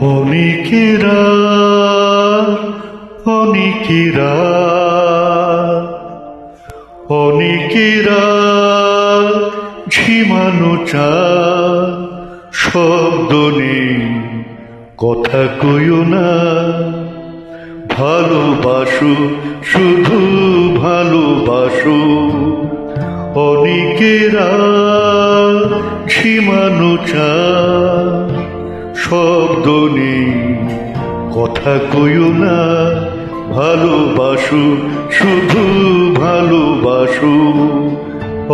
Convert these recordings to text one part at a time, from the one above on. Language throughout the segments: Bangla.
অনেকেরা অনেকেরা অনেকেরা ঝিমানো চা শব্দ নেই কথা কইও না। ভালোবাসো শুধু ভালোবাসো অনেকেরা। ঝিমানো শব্দ নেই কথা কইও না ভালোবাসু শুধু ভালোবাসু।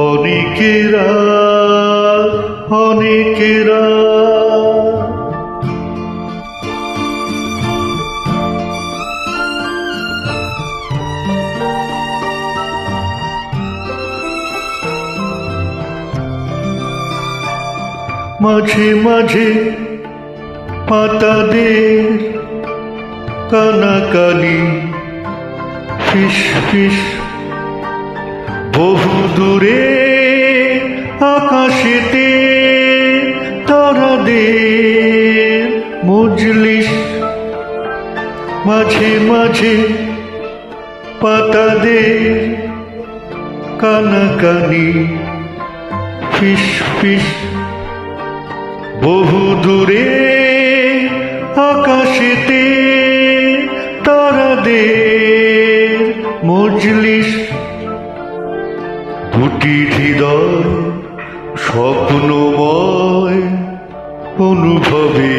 অনেকেরা অনেকেরা মাঝে মাঝে পাতাদের কানাকানি, ফিস ফিস। বহু দূরে আকাশেতে তারাদের মজলিস। মাঝে মাঝে পাতাদের কানাকানি, ফিস ফিস। বহু দূরে আকাশেতে তারাদের মজলিস। দুটি হৃদয় স্বপ্নময়, অনুভবে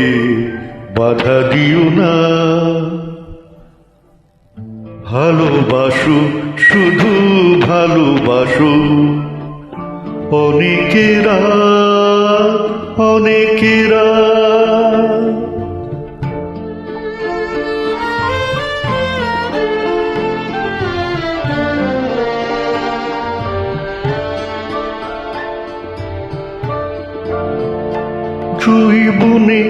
বাধা দিও না। ভালোবাসো, শুধু ভালোবাসো অনেকেরা। অনেকেরা জুই বনে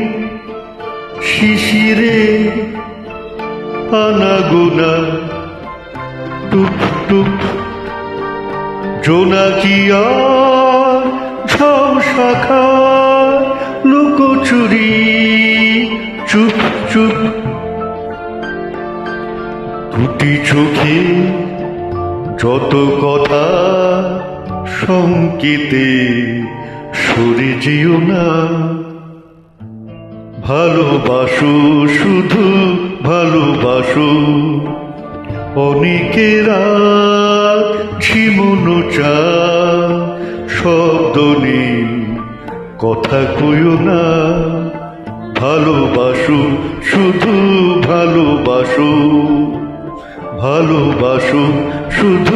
শিশিরে আনাগোনা টুপ টুপ জোনাকিয়া ঝম শাখা। লুকোচুরি চুপ চুপ। দুটি চোখে যত কথা সংকেতে সরে যেও না। ভালোবাসো, শুধু ভালোবাসো। অনেকেরা ঝিমনো চা, শব্দ নেই। কথা কইও না। ভালোবাসো শুধু ভালোবাসো। ভালোবাসো শুধু